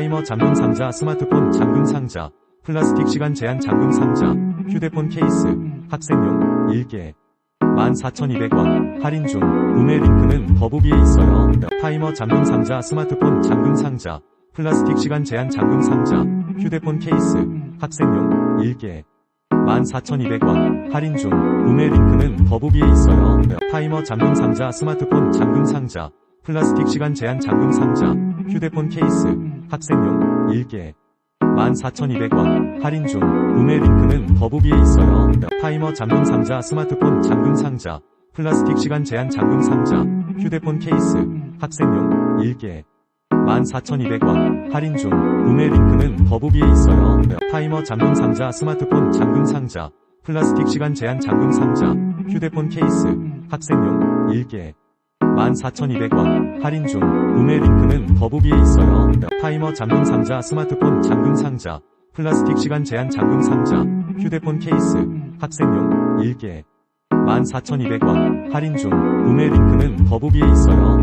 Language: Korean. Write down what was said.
타이머 잠금 상자 스마트폰 잠금 상자 플라스틱 시간 제한 잠금 상자 휴대폰 케이스 학생용 1개. 14,200원. 할인 중. 구매 링크는 더보기에 있어요. 타이머 잠금 상자 스마트폰 잠금 상자 플라스틱 시간 제한 잠금 상자 휴대폰 케이스 학생용 1개. 14,200원. 할인 중. 구매 링크는 더보기에 있어요. 타이머 잠금 상자 스마트폰 잠금 상자 플라스틱 시간 제한 잠금 상자 휴대폰 케이스 학생용 1개. 14,200원. 할인 중. 구매 링크는 더보기에 있어요. 타이머 잠금 상자 스마트폰 잠금 상자. 플라스틱 시간 제한 잠금 상자 휴대폰 케이스 학생용 1개. 14,200원. 할인 중. 구매 링크는 더보기에 있어요. 타이머 잠금 상자 스마트폰 잠금 상자. 플라스틱 시간 제한 잠금 상자 휴대폰 케이스 학생용 1개 14,200원 할인 중 구매 링크는 더보기에 있어요. 타이머 잠금 상자 스마트폰 잠금 상자 플라스틱 시간 제한 잠금 상자 휴대폰 케이스 학생용 1개 14,200원 할인 중 구매 링크는 더보기에 있어요.